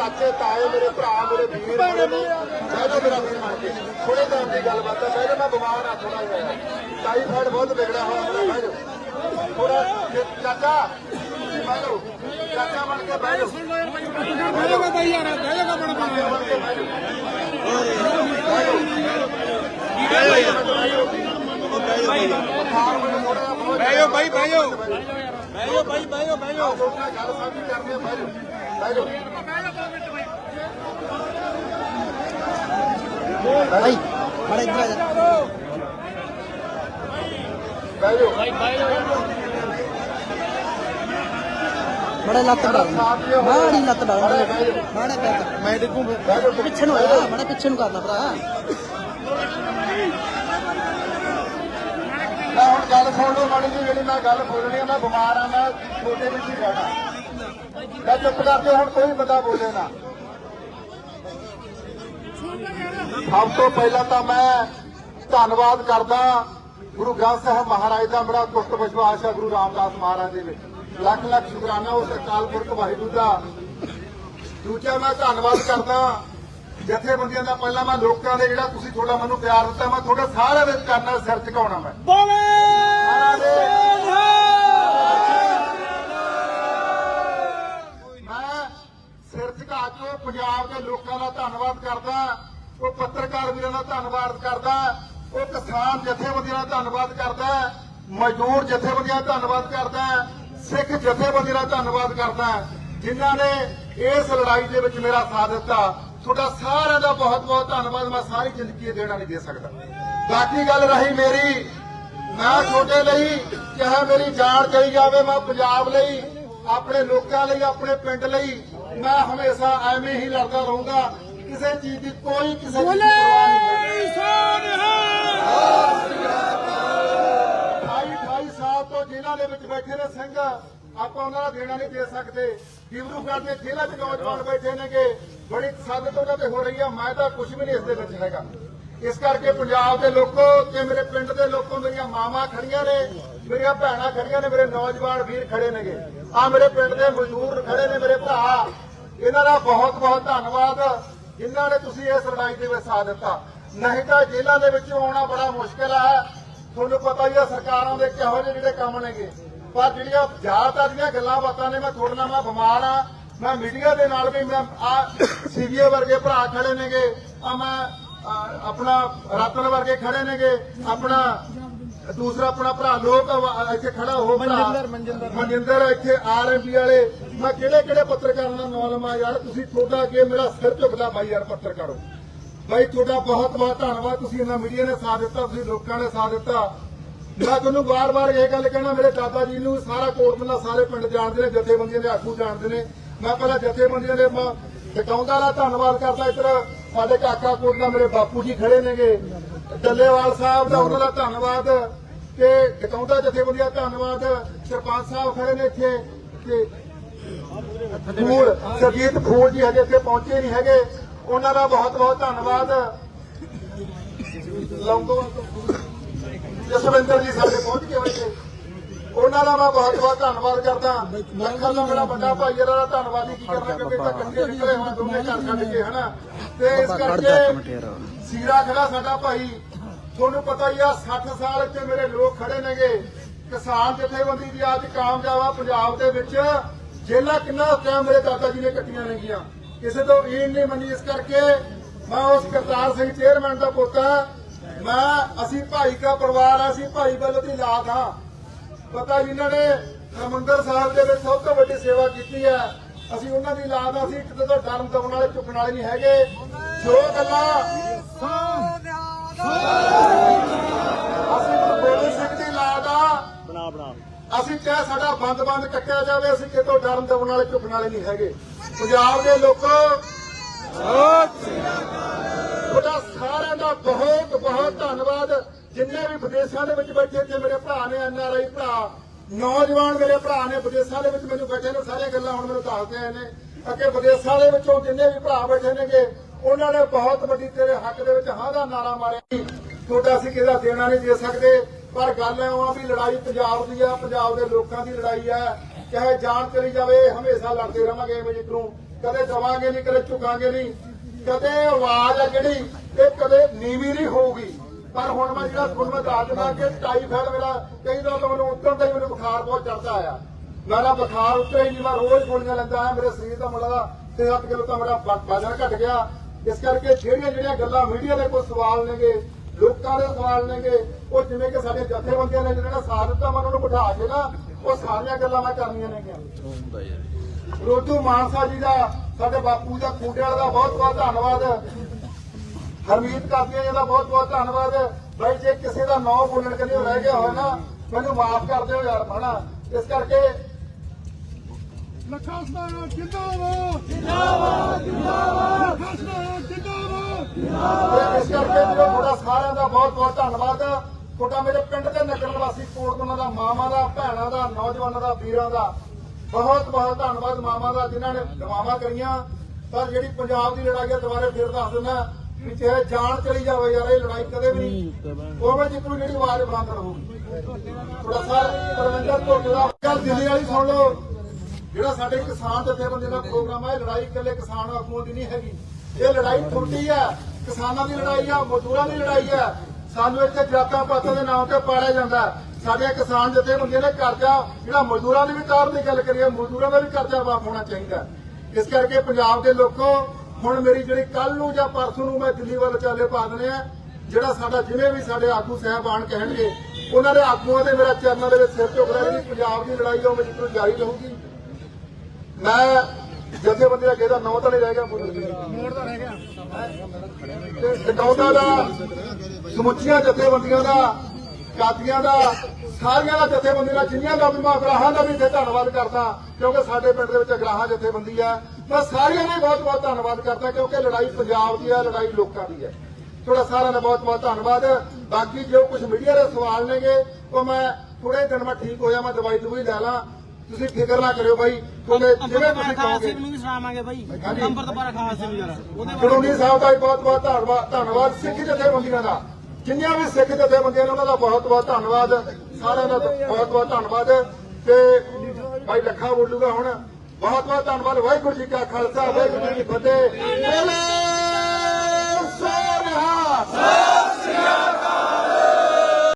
ਚਾਚੇ ਤਾਏ ਮੇਰੇ ਭਰਾ ਮੇਰੇ ਵੀਰ ਮੈਂ ਤਾਂ ਮੇਰਾ ਵੀਰ ਮੰਨ ਕੇ ਥੋੜੇ ਟਾਈਮ ਦੀ ਗੱਲਬਾਤ ਹੈ ਮੈਂ ਮੈਂ ਬਿਮਾਰ ਆ ਥੋੜਾ ਜਿਹਾ ਟਾਈਫਾਇਡ ਬਹੁਤ ਵਿਗੜਿਆ ਹੋਇਆ ਮੇਰਾ ਬਹਿ ਜਾਓ ਥੋੜਾ ਚਾਚਾ ਤੁਸੀਂ ਬਹਿ ਜਾਓ ਚਾਚਾ ਬਣ ਕੇ ਬਹਿ ਜਾਓ ਬਹਿ ਜਾਓ ਬਈ ਯਾਰ ਬਹਿ ਜਾ ਕਮਣ ਚਾਚਾ ਬਣ ਕੇ ਬਹਿ ਜਾਓ ਬਹਿ ਜਾ ਬਾਈ ਬਹਿ ਜਾ ਜਾ ਬਹਿ ਜਾ ਤੁਹਾਡੇ ਨਾਲ ਗੱਲ ਸਾਂਝੀ ਕਰਨੀ ਜਾਓ ਬਹਿ ਜਾਓ ਭਾਈ ਮਾੜਾ ਇੱਧਰ ਆ ਜਾ। ਬਹਿ ਜਾਓ ਮਾੜਾ ਲੱਤ ਡਾਲ ਮਾੜੀ ਲੱਤ ਡਾਲ ਮਾੜਾ ਕਰ ਮੈਂ ਦੇਖੂ ਪਿੱਛੇ ਨੂੰ ਆ ਮਾੜਾ ਪਿੱਛੇ ਨੂੰ ਕਰਨਾ ਭਰਾ ਮੈਂ ਹੁਣ ਗੱਲ ਸੁਣ ਲਓ ਮਾੜੀ ਜੀ ਜਿਹੜੀ ਮੈਂ ਗੱਲ ਬੋਲਣੀ ਆ, ਮੈਂ ਬਿਮਾਰ ਆ, ਮੈਂ ਛੋਟੇ ਵਿੱਚ ਹੀ ਰਹਿਣਾ ਮੈਂ ਚੁੱਪ ਕਰਕੇ ਹੁਣ ਕੋਈ ਬੰਦਾ ਬੋਲੇ ਨਾ। ਸਭ ਤੋਂ ਪਹਿਲਾਂ ਤਾਂ ਮੈਂ ਧੰਨਵਾਦ ਕਰਦਾ ਗੁਰੂ ਗ੍ਰੰਥ ਸਾਹਿਬ ਮਹਾਰਾਜ ਦਾ, ਬੜਾ ਗੁਪਤ ਵਿਸ਼ਵਾਸ ਹੈ ਗੁਰੂ ਰਾਮਦਾਸ ਮਹਾਰਾਜ ਦੇ ਵਿੱਚ। ਲੱਖ ਲੱਖ ਸ਼ੁਕਰਾਨਾ ਉਸ ਅਕਾਲ ਪੁਰਖ ਵਾਹਿਗੁਰੂ ਦਾ। ਦੂਜਾ ਮੈਂ ਧੰਨਵਾਦ ਕਰਦਾ ਜਥੇਬੰਦੀਆਂ ਦਾ, ਪਹਿਲਾਂ ਮੈਂ ਲੋਕਾਂ ਦੇ ਜਿਹੜਾ ਤੁਸੀਂ ਥੋੜਾ ਮੈਨੂੰ ਪਿਆਰ ਦਿੱਤਾ, ਮੈਂ ਤੁਹਾਡੇ ਸਾਰਿਆਂ ਦੇ ਕਰਨਾ ਸਿਰ ਝੁਕਾਉਣਾ ਮੈਂ। ਮੈਂ ਸਿਰ ਝੁਕਾ ਕੇ ਪੰਜਾਬ ਦੇ ਲੋਕਾਂ ਦਾ ਧੰਨਵਾਦ ਕਰਦਾ। ਉਹ ਪੱਤਰਕਾਰ ਵੀਰਾਂ ਦਾ ਧੰਨਵਾਦ ਕਰਦਾ ਉਹ ਕਿਸਾਨ ਜਥੇਬੰਦੀਆਂ ਦਾ ਧੰਨਵਾਦ ਕਰਦਾ ਮਜ਼ਦੂਰ ਜਥੇਬੰਦੀਆਂ ਦਾ ਧੰਨਵਾਦ ਕਰਦਾ ਸਿੱਖ ਜਥੇਬੰਦੀਆਂ ਦਾ ਧੰਨਵਾਦ ਕਰਦਾ ਜਿਨ੍ਹਾਂ ਨੇ ਇਸ ਲੜਾਈ ਦੇ ਵਿੱਚ ਮੇਰਾ ਸਾਥ ਦਿੱਤਾ ਤੁਹਾਡਾ ਸਾਰਿਆਂ ਦਾ ਬਹੁਤ ਬਹੁਤ ਧੰਨਵਾਦ ਮੈਂ ਸਾਰੀ ਜ਼ਿੰਦਗੀ ਦੇਣਾ ਨਹੀਂ ਦੇ ਸਕਦਾ ਬਾਕੀ ਗੱਲ ਰਹੀ ਮੇਰੀ ਮੈਂ ਤੁਹਾਡੇ ਲਈ ਚਾਹੇ ਮੇਰੀ ਜਾਨ ਚਲੀ ਜਾਵੇ ਮੈਂ ਪੰਜਾਬ ਲਈ ਆਪਣੇ ਲੋਕਾਂ ਲਈ ਆਪਣੇ ਪਿੰਡ ਲਈ ਮੈਂ ਹਮੇਸ਼ਾ ਐਵੇਂ ਹੀ ਲੜਦਾ ਰਹੂੰਗਾ। ਕਿਸੇ ਚੀਜ਼ ਦੀ ਕੋਈ ਕਿਸੇ ਦੀ ਪਰਵਾਹ ਨਹੀਂ। ਕਰਦਾ 28 28 ਸਾਲ ਤੋਂ ਜੇਲ੍ਹਾਂ ਦੇ ਵਿੱਚ ਬੈਠੇ ਨੇ ਸਿੰਘ। ਆਪਾਂ ਉਹਨਾਂ ਦਾ ਦੇਣਾ ਨਹੀਂ ਦੇ ਸਕਦੇ। ਡਿਬਰੂਗੜ੍ਹ ਦੇ ਜੇਲ੍ਹਾਂ 'ਚ ਨੌਜਵਾਨ ਬੈਠੇ ਨੇਗੇ। ਬੜੀ ਸਾਦਤ ਉਹਨਾਂ ਤੇ ਹੋ ਰਹੀ ਆ। ਮੈਂ ਤਾਂ ਕੁਝ ਵੀ ਨਹੀਂ ਇਸ ਦੇ ਵਿੱਚ ਹੈਗਾ। ਇਸ ਕਰਕੇ ਪੰਜਾਬ ਦੇ ਲੋਕੋ ਤੇ ਮੇਰੇ ਪਿੰਡ ਦੇ ਲੋਕੋ ਮੇਰੀਆਂ ਮਾਵਾਂ ਖੜੀਆਂ ਨੇ, ਮੇਰੀਆਂ ਭੈਣਾਂ ਖੜੀਆਂ ਨੇ, ਮੇਰੇ ਨੌਜਵਾਨ ਵੀਰ ਖੜੇ ਨੇਗੇ। ਆ ਮੇਰੇ ਪਿੰਡ ਦੇ ਮਜ਼ਦੂਰ ਖੜੇ ਨੇ ਮੇਰੇ ਭਰਾ। ਇਹਨਾਂ ਦਾ ਬਹੁਤ ਬਹੁਤ ਧੰਨਵਾਦ। ਜਿਨ੍ਹਾਂ ਨੇ ਤੁਸੀਂ ਇਸ ਲੜਾਈ ਦੇ ਵਿੱਚ ਸਾਥ ਦਿੱਤਾ। ਨਹੀਂ ਤਾਂ ਜੇਲ੍ਹਾਂ ਦੇ ਵਿੱਚੋਂ ਆਉਣਾ ਬੜਾ ਮੁਸ਼ਕਲ ਹੈ। ਤੁਹਾਨੂੰ ਪਤਾ ਹੀ ਆ ਸਰਕਾਰਾਂ ਦੇ ਕਿਹੋ ਜਿਹੇ ਜਿਹੜੇ ਕੰਮ ਨੇਗੇ। ਪਰ ਜਿਹੜੀਆਂ ਜ਼ਿਆਦਾਤਰ ਦੀਆਂ ਗੱਲਾਂ ਬਾਤਾਂ ਨੇ, ਮੈਂ ਤੁਹਾਡੇ ਨਾਲ ਮੈਂ ਬਿਮਾਰ ਆ ਮੈਂ ਮੀਡੀਆ ਦੇ ਨਾਲ ਵੀ ਮੈਂ ਆ ਸੀਬੀਏ ਵਰਗੇ ਭਰਾ ਖੜੇ ਨੇਗੇ। ਆ ਮੈਂ ਆਪਣਾ ਰਤਨ ਵਰਗੇ ਖੜੇ ਨੇਗੇ ਆਪਣਾ ਦੂਸਰਾ ਆਪਣਾ ਭਰਾ ਲੋਕ ਇੱਥੇ ਖੜਾ ਹੋ ਮਨਜਿੰਦਰ ਮਨਜਿੰਦਰ ਇੱਥੇ ਆਰਐਮਪੀ ਵਾਲੇ। ਮੈਂ ਕਿਹੜੇ ਕਿਹੜੇ ਪੱਤਰਕਾਰਾਂ ਦਾ ਨਾਮ ਲਵਾਂ ਯਾਰ? ਤੁਸੀਂ ਤੁਹਾਡਾ ਅੱਗੇ ਮੇਰਾ ਸਿਰ ਝੁਕਦਾ ਬਾਈ ਯਾਰ ਪੱਤਰਕਾਰੋ ਬਾਈ ਤੁਹਾਡਾ ਬਹੁਤ ਬਹੁਤ ਧੰਨਵਾਦ। ਤੁਸੀਂ ਇਹਨਾਂ ਮੀਡੀਆ ਨੇ ਸਾਥ ਦਿੱਤਾ ਤੁਸੀਂ ਲੋਕਾਂ ਨੇ ਸਾਥ ਦਿੱਤਾ। ਮੈਂ ਤੁਹਾਨੂੰ ਵਾਰ-ਵਾਰ ਇਹ ਗੱਲ ਕਹਿਣਾ ਮੇਰੇ ਦਾਦਾ ਜੀ ਨੂੰ ਸਾਰਾ ਕੋਟਮੱਲਾ ਸਾਰੇ ਪਿੰਡ ਜਾਣਦੇ ਨੇ ਜਥੇਬੰਦੀਆਂ ਦੇ ਆਗੂ ਜਾਣਦੇ ਨੇ। ਮੈਂ ਪਹਿਲਾਂ ਜਥੇਬੰਦੀਆਂ ਦੇ ਮੈਂ ਟਿਕਾਉਂਦਾ ਦਾ ਧੰਨਵਾਦ ਕਰਦਾ ਇੱਧਰ। ਸਾਡੇ ਕਾਕਾ ਕੋਟ ਦਾ ਮੇਰੇ ਬਾਪੂ ਜੀ ਖੜੇ ਨੇਗੇ। ਡੱਲੇਵਾਲ ਸਾਹਿਬ ਦਾ ਉਹਨਾਂ ਦਾ ਧੰਨਵਾਦ ਤੇ ਟਿਕਾਉਂਦਾ ਜਥੇਬੰਦੀਆਂ ਧੰਨਵਾਦ। ਸਰਪੰਚ ਸਾਹਿਬ ਖੜੇ ਨੇ ਇੱਥੇ ਤੇ ਫੂਲ ਸਰਜੀਤ ਫੂਲ ਜੀ ਹਜੇ ਇੱਥੇ ਪਹੁੰਚੇ ਨਹੀਂ ਹੈਗੇ। ਉਹਨਾਂ ਦਾ ਬਹੁਤ ਬਹੁਤ ਧੰਨਵਾਦ। ਤੋਂ ਜਸਵਿੰਦਰ ਜੀ ਸਾਡੇ ਪਹੁੰਚ ਗਏ ਹੋਏ ਨੇ। ਉਹਨਾਂ ਦਾ ਮੈਂ ਬਹੁਤ ਬਹੁਤ ਧੰਨਵਾਦ ਕਰਦਾ। ਲੱਖਾਂ ਦਾ ਮੇਰਾ ਵੱਡਾ ਭਾਈ ਇਹਦਾ ਦਾ ਧੰਨਵਾਦ ਕੀ ਕਰਨਾ ਕਿਉਂਕਿ ਤਾਂ ਇਕੱਠੇ ਨਿਕਲੇ ਹੋਏ ਦੋਨੇ ਘਰ ਛੱਡ ਕੇ ਹਨਾ? ਤੇ ਇਸ ਕਰਕੇ ਸੀਰਾ ਖੜਾ ਸਾਡਾ ਭਾਈ। ਤੁਹਾਨੂੰ ਪਤਾ ਹੀ ਆ 60 ਸਾਲ ਇੱਥੇ ਮੇਰੇ ਲੋਕ ਖੜੇ ਨੇਗੇ। ਕਿਸਾਨ ਜਥੇਬੰਦੀ ਦੀ ਅੱਜ ਕਾਮਯਾਬ ਆ ਪੰਜਾਬ ਦੇ ਵਿੱਚ। ਜੇਲਾ ਕਿੰਨਾ ਟਾਈਮ ਮੇਰੇ ਦਾਦਾ ਜੀ ਨੇ ਕੱਟੀਆਂ ਨੇਗੀਆਂ। ਕਿਸੇ ਤੋਂ ਈਨ ਨਹੀਂ ਮੰਨੀ ਇਸ ਕਰਕੇ ਮੈਂ ਉਸ ਕਰਤਾਰ ਸਿੰਘ ਚੇਅਰਮੈਨ ਦਾ ਪੋਤਾ ਮੈਂ ਅਸੀਂ ਭਾਈ ਦਾ ਪਰਿਵਾਰ ਆ ਅਸੀਂ ਭਾਈ ਵੱਲ ਦੀ ਲਾਦ ਹਾਂ ਪਤਾ ਜਿਨ੍ਹਾਂ ਨੇ ਹਰਿਮੰਦਰ ਸਾਹਿਬ ਦੇ ਵਿੱਚ ਸਭ ਤੋਂ ਵੱਡੀ ਸੇਵਾ ਕੀਤੀ ਹੈ ਅਸੀਂ ਉਹਨਾਂ ਦੀ ਲਾਦ ਅਸੀਂ ਕਿਤੇ ਤੋਂ ਡਰਨ ਦਬਣ ਵਾਲੇ ਝੁਕਣ ਵਾਲੇ ਨਹੀਂ ਹੈਗੇ। ਜੋ ਗੱਲਾਂ ਅਸੀਂ ਗੁਰੂ ਗੋਬਿੰਦ ਸਿੰਘ ਦੀ ਲਾਦ ਆ। ਬਣਾ ਬਣਾ। ਅਸੀਂ ਚਾਹੇ ਸਾਡਾ ਬੰਦ-ਬੰਦ ਕੱਟਿਆ ਜਾਵੇ ਅਸੀਂ ਕਿਤੋਂ ਡਰਨ ਦਬਣ ਵਾਲੇ ਝੁਕਣ ਵਾਲੇ ਨਹੀਂ ਹੈਗੇ। ਪੰਜਾਬ ਦੇ ਲੋਕੋ ਤੁਹਾਡਾ ਸਾਰਿਆਂ ਦਾ ਬਹੁਤ ਬਹੁਤ ਧੰਨਵਾਦ। ਜਿੰਨੇ ਵੀ ਵਿਦੇਸ਼ਾਂ ਦੇ ਵਿੱਚ ਬੈਠੇ ਇੱਥੇ ਮੇਰੇ ਭਰਾ ਨੇ ਐਨਆਰਆਈ ਭਰਾ ਨੌਜਵਾਨ ਮੇਰੇ ਭਰਾ ਨੇ ਵਿਦੇਸ਼ਾਂ ਦੇ ਵਿੱਚ ਮੈਨੂੰ ਬੈਠੇ ਨੇ, ਸਾਰੀਆਂ ਗੱਲਾਂ ਹੁਣ ਮੈਨੂੰ ਦੱਸਦੇ ਆਏ ਨੇ। ਅੱਗੇ ਵਿਦੇਸ਼ਾਂ ਦੇ ਵਿੱਚੋਂ ਜਿੰਨੇ ਵੀ ਭਰਾ ਬੈਠੇ ਨੇਗੇ, ਉਹਨਾਂ ਨੇ ਬਹੁਤ ਵੱਡੀ ਤੇਰੇ ਹੱਕ ਦੇ ਵਿੱਚ ਹਾਂ ਦਾ ਨਾਰਾ ਮਾਰਿਆ ਤੁਹਾਡਾ ਅਸੀਂ ਕਿਹਦਾ ਦੇਣਾ ਨਹੀਂ ਦੇ ਸਕਦੇ, ਪਰ ਗੱਲ ਐ ਆ ਵੀ ਲੜਾਈ ਪੰਜਾਬ ਦੀ ਆ, ਪੰਜਾਬ ਦੇ ਲੋਕਾਂ ਦੀ ਲੜਾਈ ਆ। ਚਾਹੇ ਜਾਨ ਚਲੀ ਜਾਵੇ, ਹਮੇਸ਼ਾ ਲੜਦੇ ਰਵਾਂਗੇ ਐਵੇਂ ਜਿੱਧਰੋਂ ਕਦੇ ਦਵਾਂਗੇ ਨਹੀਂ, ਕਦੇ ਝੁਕਾਂਗੇ ਨਹੀਂ। ਕਦੇ ਆਵਾਜ਼ ਆ ਜਿਹੜੀ, ਇਹ ਕਦੇ ਨੀਵੀਂ ਨਹੀਂ ਹੋਊਗੀ। ਪਰ ਹੁਣ ਮੈਂ ਜਿਹੜਾ ਤੁਹਾਨੂੰ ਮੈਂ ਦੱਸ ਦਿੰਦਾ ਕਿ ਟਾਈਫਾਇਡ ਮੇਰਾ ਕਈ ਦਿਨ ਤੋਂ ਮੈਨੂੰ ਉੱਤਰ ਦਾ ਮੈਨੂੰ ਬੁਖਾਰ ਬਹੁਤ ਚੜਦਾ ਆਇਆ। ਮੇਰਾ ਬੁਖਾਰ ਉੱਤੇ ਹੀ ਮੈਂ ਰੋਜ਼ ਗੋਲੀਆਂ ਲੈਂਦਾ ਆ ਮੇਰੇ ਸਰੀਰ ਦਾ ਮੁੱਲਾ 7 ਕਿਲੋ ਤਾਂ ਮੇਰਾ ਵਜ਼ਨ ਘਟ ਗਿਆ। ਇਸ ਕਰਕੇ ਜਿਹੜੀਆਂ ਜਿਹੜੀਆਂ ਗੱਲਾਂ ਮੀਡੀਆ ਦੇ ਕੋਈ ਸਵਾਲ ਨੇਗੇ, ਲੋਕਾਂ ਦੇ ਸਵਾਲ ਨੇਗੇ, ਉਹ ਜਿਵੇਂ ਕਿ ਸਾਡੇ ਜਥੇਬੰਦੀਆਂ ਨੇ ਜਿਹੜਾ ਸਾਥ ਦਿੱਤਾ, ਮੈਂ ਉਹਨਾਂ ਨੂੰ ਬਿਠਾ ਕੇ ਨਾ, ਉਹ ਸਾਰੀਆਂ ਗੱਲਾਂ ਮੈਂ ਕਰਨੀਆਂ ਨੇਗੀਆਂ। ਰੋਜੂ ਮਾਨਸਾ ਜੀ ਦਾ, ਸਾਡੇ ਬਾਪੂ ਦਾ, ਖੂਟੇ ਵਾਲੇ ਦਾ ਬਹੁਤ ਬਹੁਤ ਧੰਨਵਾਦ। ਹਰਮੀਤ ਕਾਪੀਆਂ ਜੀ ਦਾ ਬਹੁਤ ਬਹੁਤ ਧੰਨਵਾਦ। ਬਾਈ ਜੇ ਕਿਸੇ ਦਾ ਨਾਂ ਬੋਲਣ ਕਦੇ ਰਹਿ ਗਿਆ ਹੋਇਆ ਨਾ ਮੈਨੂੰ ਮਾਫ ਕਰ ਦਿਓ ਯਾਰ ਹਨਾ? ਇਸ ਕਰਕੇ ਲੱਖਾਂ ਸਤਾਰਾ ਜਿੰਦਾਬਾਦ! ਜਿੰਦਾਬਾਦ ਜਿੰਦਾਬਾਦ! ਲੱਖਾਂ ਸਤਾਰਾ ਜਿੰਦਾਬਾਦ! ਤੇ ਇਸ ਕਰਕੇ ਵੀਰੋ ਤੁਹਾਡਾ ਸਾਰਿਆਂ ਦਾ ਬਹੁਤ ਬਹੁਤ ਧੰਨਵਾਦ। ਤੁਹਾਡਾ ਮੇਰੇ ਪਿੰਡ ਦੇ ਨਗਰ ਨਿਵਾਸੀ ਕੋਟਕੋਨਾ ਦਾ ਮਾਮਾ ਦਾ ਭੈਣਾਂ ਦਾ ਨੌਜਵਾਨਾਂ ਦਾ ਵੀਰਾਂ ਦਾ ਬਹੁਤ ਬਹੁਤ ਧੰਨਵਾਦ ਮਾਮਾ ਦਾ ਜਿਨ੍ਹਾਂ ਨੇ ਦੁਆਵਾਂ ਕਰੀਆਂ। ਪਰ ਜਿਹੜੀ ਪੰਜਾਬ ਦੀ ਲੜਾਈ ਹੈ ਦੁਬਾਰੇ ਫਿਰ ਦੱਸ ਦਿੰਦਾ। ਵੀ ਜਾਨ ਚਲੀ ਜਾਵੇ ਯਾਰ ਇਹ ਲੜਾਈ ਕਦੇ ਵੀ ਨਹੀਂ। ਉਹ ਨੂੰ ਜਿਹੜੀ ਆਵਾਜ਼ ਬੁਲੰਦ ਰਹੂਗੀ ਥੋੜਾ ਸਰ ਪਰਮਿੰਦਰ ਤੋਂ ਜਿਹੜਾ ਗੱਲ ਦਿੱਲੀ ਵਾਲੀ ਸੁਣ ਲਓ। ਜਿਹੜਾ ਸਾਡੇ ਕਿਸਾਨ ਜਥੇਬੰਦੀ ਦਾ ਪ੍ਰੋਗਰਾਮ ਹੈ ਲੜਾਈ ਇਕੱਲੇ ਕਿਸਾਨ ਆਗੂਆਂ ਦੀ ਨਹੀਂ ਹੈਗੀ। ਇਹ ਲੜਾਈ ਤੁਹਾਡੀ ਹੈ ਕਿਸਾਨਾਂ ਦੀ ਲੜਾਈ ਆ ਮਜ਼ਦੂਰਾਂ ਦੀ ਲੜਾਈ ਹੈ ਸਾਨੂੰ ਇੱਥੇ ਜਾਤਾਂ ਪਾਤਾਂ ਦੇ ਨਾਮ ਤੇ ਪਾੜਿਆ ਜਾਂਦਾ। ਸਾਡੇ ਕਿਸਾਨ ਜਥੇਬੰਦੀਆਂ ਨੇ ਕਰਜ਼ਾ ਜਿਹੜਾ ਮਜ਼ਦੂਰਾਂ ਦੀ ਵੀ ਤਾਰ ਦੀ ਗੱਲ ਕਰੀਏ ਮਜ਼ਦੂਰਾਂ ਦਾ ਵੀ ਕਰਜ਼ਾ ਮਾਫ ਹੋਣਾ ਚਾਹੀਦਾ। ਇਸ ਕਰਕੇ ਪੰਜਾਬ ਦੇ ਲੋਕੋ ਹੁਣ ਮੇਰੀ ਜਿਹੜੀ ਕੱਲ ਨੂੰ ਜਾਂ ਪਰਸੋਂ ਨੂੰ ਮੈਂ ਦਿੱਲੀ ਵੱਲ ਚਾਲੇ ਪਾ ਦਨੇ ਆ ਜਿਹੜਾ ਸਾਡਾ ਜਿਵੇਂ ਵੀ ਸਾਡੇ ਆਗੂ ਸਹਿਬਾਨ ਕਹਿਣਗੇ ਉਹਨਾਂ ਦੇ ਆਗੂਆਂ ਦੇ ਮੇਰਾ ਚਰਨਾਂ ਦੇ ਵਿੱਚ ਸਿਰ ਝੁਕਦਾ ਜਿਹੜੀ ਪੰਜਾਬ ਦੀ ਲੜਾਈ ਉਹ ਤੋਂ ਜਾਰੀ ਰਹੂਗੀ। ਮੈਂ ਜਥੇਬੰਦੀ ਦਾ ਕਿਹਦਾ ਨਾਂ ਤਾਂ ਨਹੀਂ ਰਹਿ ਗਿਆ ਮੋੜ ਦਾ ਰਹਿ ਗਿਆ। ਤੇ ਟਿਕਾਉਂਦਾ ਦਾ ਸਮੁੱਚੀਆਂ ਜਥੇਬੰਦੀਆਂ ਦਾ ਕਾਦੀਆਂ ਦਾ ਸਾਰੀਆਂ ਦਾ ਜਥੇਬੰਦੀ ਦਾ ਜਿੰਨੀਆਂ ਦਾ ਵੀ ਮੈਂ ਅਗਰਾਹਾਂ ਦਾ ਵੀ ਇੱਥੇ ਧੰਨਵਾਦ ਕਰਦਾ ਕਿਉਂਕਿ ਸਾਡੇ ਪਿੰਡ ਦੇ ਵਿੱਚ ਅਗਰਾਹਾਂ ਜਥੇਬੰਦੀ ਆ। ਮੈਂ ਸਾਰਿਆਂ ਦਾ ਹੀ ਬਹੁਤ ਬਹੁਤ ਧੰਨਵਾਦ ਕਰਦਾ ਕਿਉਂਕਿ ਲੜਾਈ ਪੰਜਾਬ ਦੀ ਆ ਲੜਾਈ ਲੋਕਾਂ ਦੀ ਹੈ। ਤੁਹਾਡਾ ਸਾਰਿਆਂ ਦਾ ਬਹੁਤ ਬਹੁਤ ਧੰਨਵਾਦ। ਬਾਕੀ ਜੋ ਕੁਝ ਮੀਡੀਆ ਦੇ ਸਵਾਲ ਨੇਗੇ ਉਹ ਮੈਂ ਥੋੜੇ ਦਿਨ ਮੈਂ ਠੀਕ ਹੋਇਆ ਮੈਂ ਦਵਾਈ ਦਵਾਈ ਲੈ ਲਾਂ। ਤੁਸੀਂ ਫਿਕਰ ਨਾ ਕਰਿਓ ਬਾਈ ਤੁਹਾਡੇ ਜਿਵੇਂ ਤੁਸੀਂ ਕਹੋਗੇ ਨੂੰ ਵੀ ਸੁਣਾਵਾਂਗੇ ਬਾਈ। ਹਾਂਜੀ। ਅੰਮ੍ਰਿਤਪਾਲ ਖਾਲਸੇ ਨੂੰ ਜਰਾ ਉਹਦੇ ਸਾਹਿਬ ਦਾ ਬਹੁਤ ਬਹੁਤ ਧੰਨਵਾਦ ਧੰਨਵਾਦ ਸਿੱਖ ਜਥੇਬੰਦੀਆਂ ਦਾ। ਜਿੰਨੀਆਂ ਵੀ ਸਿੱਖ ਜਥੇਬੰਦੀਆਂ ਨੇ ਉਹਨਾਂ ਦਾ ਬਹੁਤ ਬਹੁਤ ਧੰਨਵਾਦ। ਸਾਰਿਆਂ ਦਾ ਬਹੁਤ ਬਹੁਤ ਧੰਨਵਾਦ। ਤੇ ਭਾਈ ਲੱਖਾ ਬੋਲੂਗਾ ਹੁਣ। ਬਹੁਤ ਬਹੁਤ ਧੰਨਵਾਦ ਵਾਹਿਗੁਰੂ ਜੀ ਕਾ ਖਾਲਸਾ ਵਾਹਿਗੁਰੂ ਜੀ ਕੀ ਫਤਿਹ। ਬੋਲੇ ਸੋਨਿਹਾ